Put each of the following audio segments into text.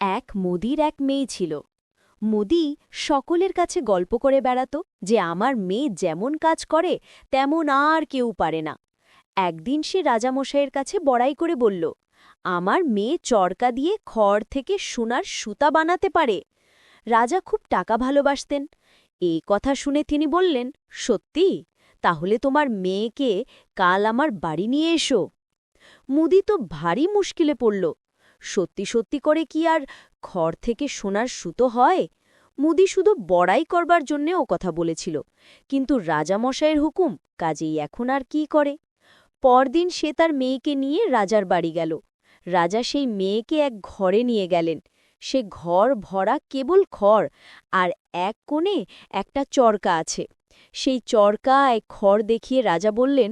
এক মোদির এক মেয়ে ছিল। মোদি সকলের কাছে গল্প করে বেড়াত যে আমার মেয়ে যেমন কাজ করে, তেমন আর কেউ পারে না। একদিন সে রাজামশাইয়ের কাছে বড়াই করে বলল, আমার মেয়ে চরকা দিয়ে খড় থেকে সোনার সুতা বানাতে পারে। রাজা খুব টাকা ভালোবাসতেন। এই কথা শুনে তিনি বললেন, সত্যি? তাহলে তোমার মেয়েকে কাল আমার বাড়ি নিয়ে এসো। মুদি তো ভারী মুশকিলে পড়ল। সত্যি সত্যি করে কি আর খড় থেকে সোনার সুতো হয়? মুদি শুধু বড়াই করবার জন্যে ও কথা বলেছিল, কিন্তু রাজামশাইয়ের হুকুম কাজেই এখন আর কি করে? পরদিন সে তার মেয়েকে নিয়ে রাজার বাড়ি গেল। রাজা সেই মেয়েকে এক ঘরে নিয়ে গেলেন। সে ঘর ভরা কেবল খড়, আর এক কোণে একটা চরকা আছে। সেই চরকা এক খড় দেখিয়ে রাজা বললেন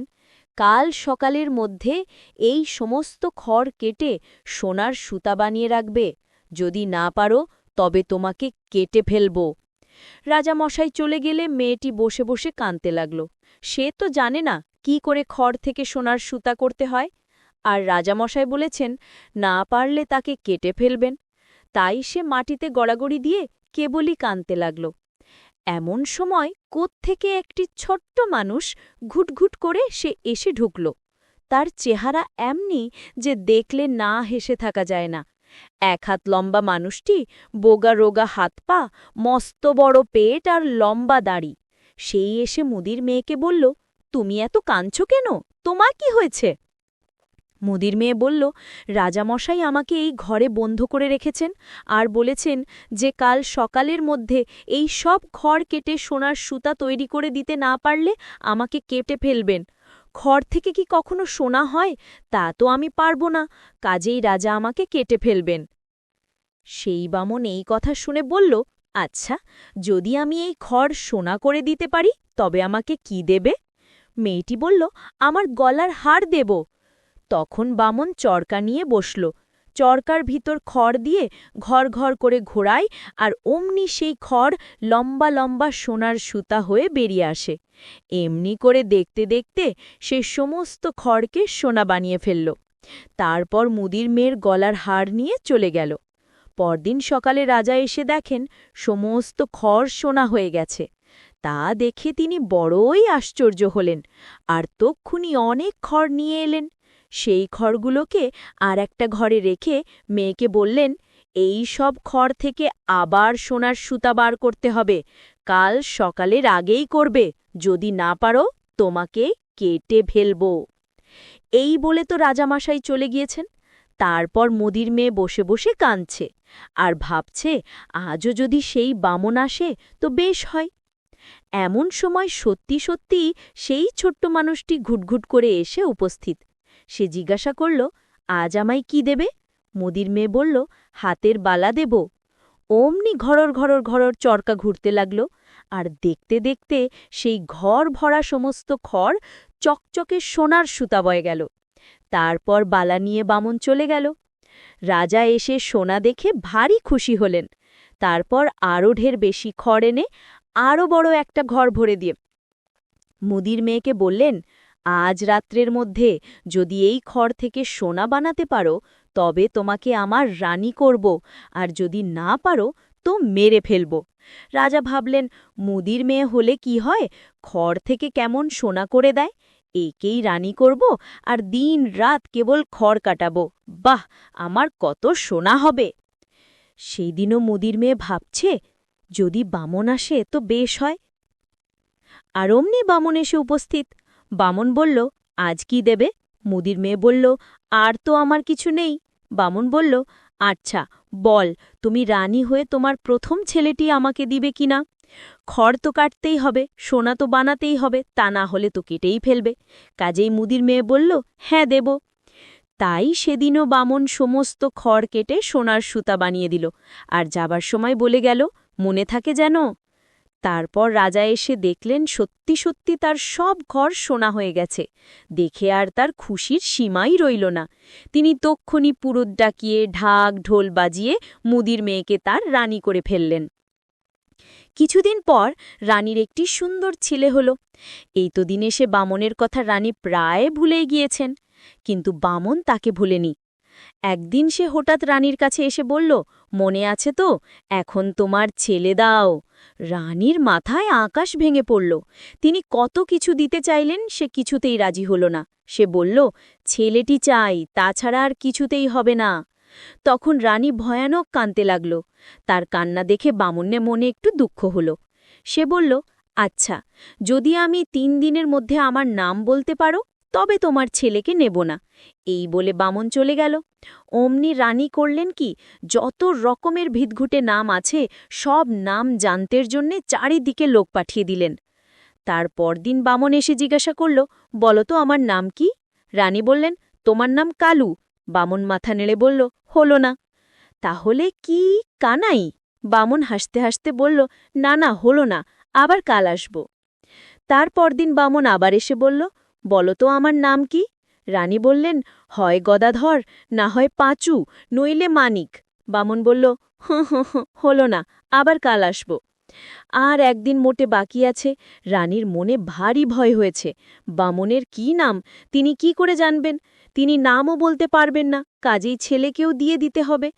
কাল সকালের মধ্যে এই সমস্ত খড় কেটে সোনার সুতা বানিয়ে রাখবে। যদি না পারো, তবে তোমাকে কেটে ফেলব। রাজামশাই চলে গেলে মেয়েটি বসে বসে কাঁদতে লাগল। সে তো জানে না কি করে খড় থেকে সোনার সুতা করতে হয়। আর রাজামশাই বলেছেন, না পারলে তাকে কেটে ফেলবেন। তাই সে মাটিতে গড়াগড়ি দিয়ে কেবলই কাঁদতে লাগল। এমন সময় কোত্থেকে একটি ছোট্ট মানুষ ঘুটঘুট করে সে এসে ঢুকল। তার চেহারা এমনি যে দেখলে না হেসে থাকা যায় না। এক হাত লম্বা মানুষটি বোগা রোগা হাত পা, মস্ত বড় পেট আর লম্বা দাড়ি। সেই এসে মুদির মেয়েকে বলল, তুমি এত কাঁদছ কেন? তোমার কি হয়েছে? মুদির মেয়ে বলল, রাজামশাই আমাকে এই ঘরে বন্ধ করে রেখেছেন আর বলেছেন যে কাল সকালের মধ্যে এই সব খড় কেটে সোনার সুতা তৈরি করে দিতে না পারলে আমাকে কেটে ফেলবেন। খড় থেকে কি কখনো সোনা হয়? তা তো আমি পারব না। কাজেই রাজা আমাকে কেটে ফেলবেন। সেই বামন এই কথা শুনে বলল আচ্ছা যদি আমি এই খড় সোনা করে দিতে পারি, তবে আমাকে কি দেবে? মেয়েটি বলল, আমার গলার হার দেব। তখন বামন চরকা নিয়ে বসল। চরকার ভিতর খড় দিয়ে ঘর ঘর করে ঘোরায় আর অমনি সেই খড় লম্বা লম্বা সোনার সুতা হয়ে বেরিয়ে আসে। এমনি করে দেখতে দেখতে সে সমস্ত খড়কে সোনা বানিয়ে ফেলল। তারপর মুদির মেয়ের গলার হার নিয়ে চলে গেল। পরদিন সকালে রাজা এসে দেখেন সমস্ত খড় সোনা হয়ে গেছে। তা দেখে তিনি বড়ই আশ্চর্য হলেন। আর তক্ষুনি অনেক খড় নিয়ে এলেন। সেই খড়গুলোকে আর একটা ঘরে রেখে মেয়েকে বললেন, এই সব খড় থেকে আবার সোনার সুতা বার করতে হবে। কাল সকালের আগেই করবে। যদি না পারো, তোমাকে কেটে ফেলব এই বলে তো রাজামশাই চলে গিয়েছেন। তারপর মোদির মেয়ে বসে বসে কাঁদছে আর ভাবছে, আজও যদি সেই বামন আসে তো বেশ হয়। এমন সময় সত্যি সত্যি সেই ছোট্ট মানুষটি ঘুটঘুট করে এসে উপস্থিত। সে জিজ্ঞাসা করল, আজ আমায় কি দেবে? মুদির মেয়ে বলল, হাতের বালা দেব। অমনি ঘরর ঘরর ঘরর চরকা ঘুরতে লাগল, আর দেখতে দেখতে সেই ঘর ভরা সমস্ত খড় চকচকে সোনার সুতা বয়ে গেল। তারপর বালা নিয়ে বামন চলে গেল। রাজা এসে সোনা দেখে ভারী খুশি হলেন। তারপর আরও ঢের বেশি খড় এনে আরও বড় একটা ঘর ভরে দিয়ে মুদির মেয়েকে বললেন আজ রাত্রের মধ্যে যদি এই খড় থেকে সোনা বানাতে পারো, তবে তোমাকে আমার রানী করব, আর যদি না পারো, তো মেরে ফেলব। রাজা ভাবলেন, মুদির মেয়ে হলে কি হয়? খড় থেকে কেমন সোনা করে দেয়? একেই রানী করব, আর দিন রাত কেবল খড় কাটাবো। বাহ, আমার কত সোনা হবে! সেই দিনও মুদির মেয়ে ভাবছে, যদি বামন আসে তো বেশ হয়। আর অমনি বামন এসে উপস্থিত। বামন বলল, আজ কি দেবে? মুদির মেয়ে বলল, আর তো আমার কিছু নেই। বামন বলল আচ্ছা বল, তুমি রানী হয়ে তোমার প্রথম ছেলেটি আমাকে দিবে কিনা খড় তো কাটতেই হবে, সোনা তো বানাতেই হবে, তা না হলে তো কেটেই ফেলবে। কাজেই মুদির মেয়ে বলল হ্যাঁ দেব। তাই সেদিনও বামন সমস্ত খড় কেটে সোনার সুতা বানিয়ে দিল, আর যাবার সময় বলে গেল, মনে থাকে যেন তারপর রাজা এসে দেখলেন সত্যি সত্যি তার সব ঘর সোনা হয়ে গেছে। দেখে আর তার খুশির সীমাই রইল না। তিনি তক্ষণি পুরুত ডাকিয়ে ঢাক ঢোল বাজিয়ে মুদির মেয়েকে তার রানী করে ফেললেন। কিছুদিন পর রানীর একটি সুন্দর ছেলে হল। এই তো দিনে সে বামনের কথা রানী প্রায় ভুলেই গিয়েছেন, কিন্তু বামন তাকে ভুলেনি। একদিন সে হঠাৎ রানীর কাছে এসে বলল, মনে আছে তো, এখন তোমার ছেলে দাও। রানীর মাথায় আকাশ ভেঙে পড়ল। তিনি কত কিছু দিতে চাইলেন সে কিছুতেই রাজি হল না। সে বলল, ছেলেটি চাই, তাছাড়া আর কিছুতেই হবে না। তখন রানী ভয়ানক কাঁদতে লাগল। তার কান্না দেখে বামুন্যে মনে একটু দুঃখ হল। সে বলল আচ্ছা যদি আমি তিন দিনের মধ্যে আমার নাম বলতে পারো তবে তোমার ছেলেকে নেব না। এই বলে বামন চলে গেল। অমনি রানী করলেন কি, যত রকমের ভিতঘুটে নাম আছে, সব নাম জানতের জন্যে চারিদিকে লোক পাঠিয়ে দিলেন। তার পরদিন বামন এসে জিজ্ঞাসা করল, বলো তো আমার নাম কি? রানী বললেন, তোমার নাম কালু। বামন মাথা নেড়ে বলল, হলো না। তাহলে কি কানাই? বামন হাসতে হাসতে বলল, না না, হলো না, আবার কাল আসব। তার পরদিন বামন আবার এসে বলল বলো তো আমার নাম কি? রানী বললেন, হয় গদাধর, না হয় পাঁচু, নইলে মানিক। বামন বলল, হুঁ হল না, আবার কাল আসব। আর একদিন মোটে বাকি আছে, রানীর মনে ভারী ভয় হয়েছে। বামনের কি নাম, তিনি কি করে জানবেন? তিনি নামও বলতে পারবেন না, কাজেই ছেলেকেও দিয়ে দিতে হবে।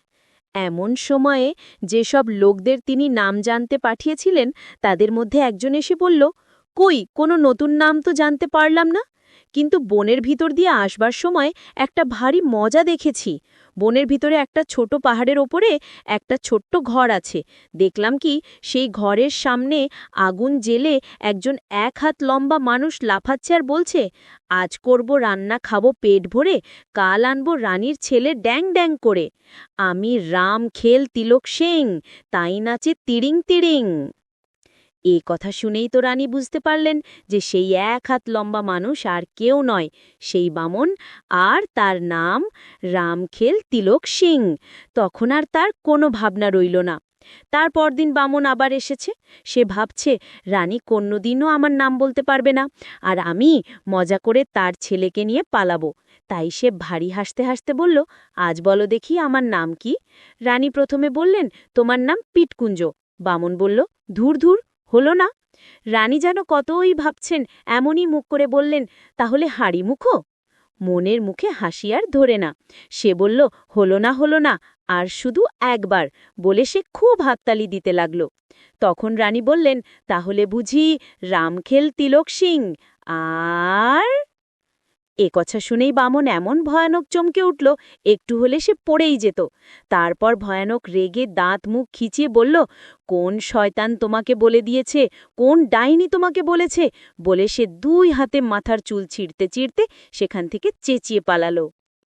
এমন সময়ে যেসব লোকদের তিনি নাম জানতে পাঠিয়েছিলেন, তাদের মধ্যে একজন এসে বলল, কই, কোনো নতুন নাম তো জানতে পারলাম না? কিন্তু বনের ভিতর দিয়ে আসবার সময় একটা ভারী মজা দেখেছি। বনের ভিতরে একটা ছোট পাহাড়ের ওপরে একটা ছোট্ট ঘর আছে। দেখলাম কি, সেই ঘরের সামনে আগুন জেলে একজন এক হাত লম্বা মানুষ লাফাচ্ছে আর বলছে, আজ করব রান্না, খাব পেট ভরে, কাল আনব রানীর ছেলে ড্যাং ড্যাং করে। আমি রাম খেল তিলক সেং, তাই নাচে তিড়িং তিড়িং। এ কথা শুনেই তো রানী বুঝতে পারলেন যে সেই এক হাত লম্বা মানুষ আর কেউ নয়। সেই বামন আর তার নাম রামখেল তিলক সিং। তখন আর তার কোনো ভাবনা রইল না। তার পরদিন বামন আবার এসেছে। সে ভাবছে, রানী কোনোদিনও আমার নাম বলতে পারবে না আর আমি মজা করে তার ছেলেকে নিয়ে পালাবো। তাই সে ভারী হাসতে হাসতে বলল, আজ বলো দেখি আমার নাম কি? রানী প্রথমে বললেন, তোমার নাম পিটকুঞ্জ। বামন বলল, ধুর ধুর হলো না? রানী যেন কতই ভাবছেন, এমনই মুখ করে বললেন, তাহলে হাড়ি মুখো? মনের মুখে হাসি আর ধরে না। সে বলল, হলো না হলো না, আর শুধু একবার, বলে সে খুব হাততালি দিতে লাগল। তখন রানী বললেন, তাহলে বুঝি রামখেল তিলক সিং, আর এ কথা শুনেই বামন এমন ভয়ানক চমকে উঠল, একটু হলে সে পড়েই যেত। তারপর ভয়ানক রেগে দাঁত মুখ খিচিয়ে বলল, কোন শয়তান তোমাকে বলে দিয়েছে? কোন ডাইনি তোমাকে বলেছে? বলে সে দুই হাতে মাথার চুল ছিঁড়তে চিড়তে সেখান থেকে চেঁচিয়ে পালালো।